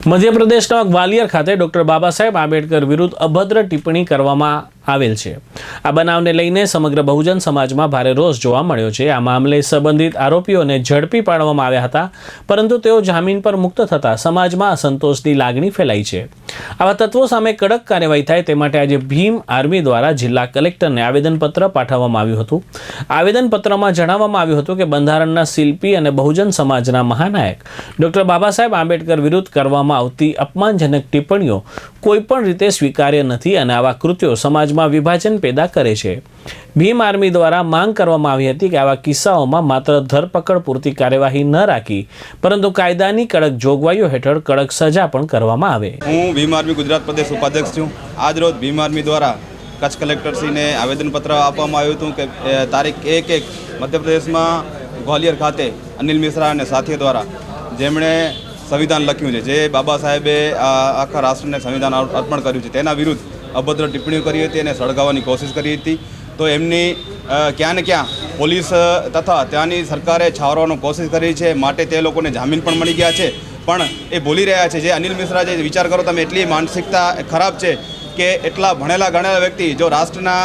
મધ્યપ્રદેશના ગ્વાલિયર ખાતે ડોક્ટર બાબા સાહેબ આંબેડકર વિરુદ્ધ અભદ્ર ટિપ્પણી કરવામાં આવેલ છે. આ બનાવને લઈને સમગ્ર બહુજન સમાજમાં ભારે રોષ જોવા મળ્યો છે. આ મામલે સંબંધિત આરોપીઓને ઝડપી પાડવામાં આવ્યા હતા, પરંતુ તેઓ જામીન પર મુક્ત થતાં સમાજમાં અસંતોષની લાગણી ફેલાઈ છે. આવા તત્વો સામે કડક કાર્યવાહી થાય તે માટે આજે ભીમ આર્મી દ્વારા જિલ્લા કલેક્ટરને આવેદનપત્ર પાઠવવામાં આવ્યું હતું. આવેદનપત્રમાં જણાવવામાં આવ્યું હતું કે બંધારણના શિલ્પી અને બહુજન સમાજના મહાનાયક ડોક્ટર બાબા સાહેબ આંબેડકર વિરુદ્ધ કરવામાં આવતી અપમાનજનક ટિપ્પણીઓ કોઈપણ રીતે સ્વીકાર્ય નથી અને આવા કૃત્યો સમાજમાં વિભાજન પેદા કરે છે. ભીમ આર્મી દ્વારા માંગ કરવામાં આવી હતી કે આવા કિસ્સાઓમાં માત્ર ધરપકડ પૂરતી કાર્યવાહી ન રાખી, પરંતુ કાયદાની કડક જોગવાઈઓ હેઠળ કડક સજા પણ કરવામાં આવે. હું ભીમ આર્મી ગુજરાત પ્રદેશ ઉપાધ્યક્ષ છું. આજરોજ ભીમ આર્મી દ્વારા કચ્છ કલેક્ટરશ્રીને આવેદનપત્ર આપવામાં આવ્યું હતું કે તારીખ એક એક મધ્યપ્રદેશમાં ગ્વાલિયર ખાતે અનિલ મિશ્રા અને સાથીઓ દ્વારા જેમણે સંવિધાન લખ્યું છે, જે બાબા સાહેબે આખા રાષ્ટ્રને સંવિધાન અર્પણ કર્યું છે. તેના વિરુદ્ધ અભદ્ર ટિપ્પણીઓ કરી હતી અને સળગાવવાની કોશિશ કરી હતી. તો એમની ક્યાં ને ક્યાં પોલીસ તથા ત્યાંની સરકારે છાવરવાનો કોશિશ કરી છે. માટે તે લોકોને જામીન પણ મળી ગયા છે. પણ એ ભૂલી રહ્યા છે, જે અનિલ મિશ્રા જે વિચાર કરો, તમે એટલી માનસિકતા ખરાબ છે કે એટલા ભણેલા ગણેલા વ્યક્તિ જો રાષ્ટ્રના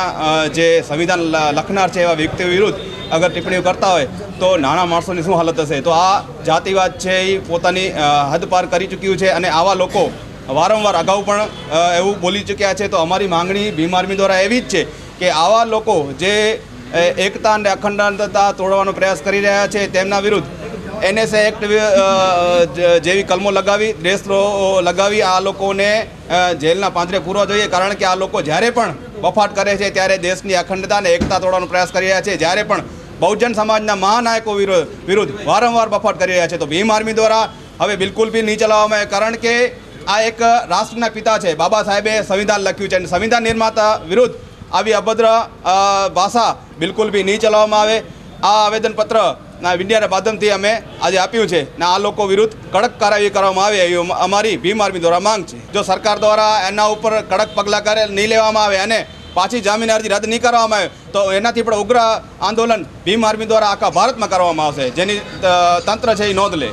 જે સંવિધાન લખનાર છે એવા વ્યક્તિઓ વિરુદ્ધ અગર ટિપ્પણીઓ કરતા હોય, તો નાના માણસોની શું હાલત હશે? તો આ જાતિવાદ છે એ પોતાની હદ પાર કરી ચૂક્યું છે અને આવા લોકો વારંવાર અગાઉ પણ એવું બોલી ચૂક્યા છે. તો અમારી માંગણી ભીમ આર્મી દ્વારા એવી જ છે કે આવા લોકો જે એકતા અને અખંડતા તોડવાનો પ્રયાસ કરી રહ્યા છે તેમના વિરુદ્ધ એનએસએ એક્ટ જેવી કલમો લગાવી દેશદ્રોહ લગાવી આ લોકોને જેલના પાંજરે પૂરવા જોઈએ. કારણ કે આ લોકો જ્યારે પણ બફાટ કરે છે ત્યારે દેશની અખંડતા અને એકતા તોડવાનો પ્રયાસ કરી રહ્યા છે. જ્યારે પણ બહુજન સમાજના મહાનાયકો વિરુદ્ધ વારંવાર બફાટ કરી રહ્યા છે. તો ભીમ આર્મી દ્વારા હવે બિલકુલ બી નહીં ચલાવવામાં આવે. કારણ કે આ એક રાષ્ટ્રના પિતા છે. બાબા સાહેબે સંવિધાન લખ્યું છે અને સંવિધાન નિર્માતા વિરુદ્ધ આવી અભદ્ર ભાષા બિલકુલ બી નહીં ચલાવવામાં આવે. આ આવેદનપત્ર ના માધ્યમથી અમે આજે આપ્યું છે ને આ લોકો વિરુદ્ધ કડક કાર્યવાહી કરવામાં આવે એવી અમારી ભીમ આર્મી દ્વારા માંગ છે. જો સરકાર દ્વારા એના ઉપર કડક પગલાં કરે, નહીં લેવામાં આવે અને પાછી જામીન અરજી રદ નહીં કરવામાં આવે, તો એનાથી પણ ઉગ્ર આંદોલન ભીમ આર્મી દ્વારા આખા ભારતમાં કરવામાં આવશે. જેની તંત્ર છે એ નોંધ લે.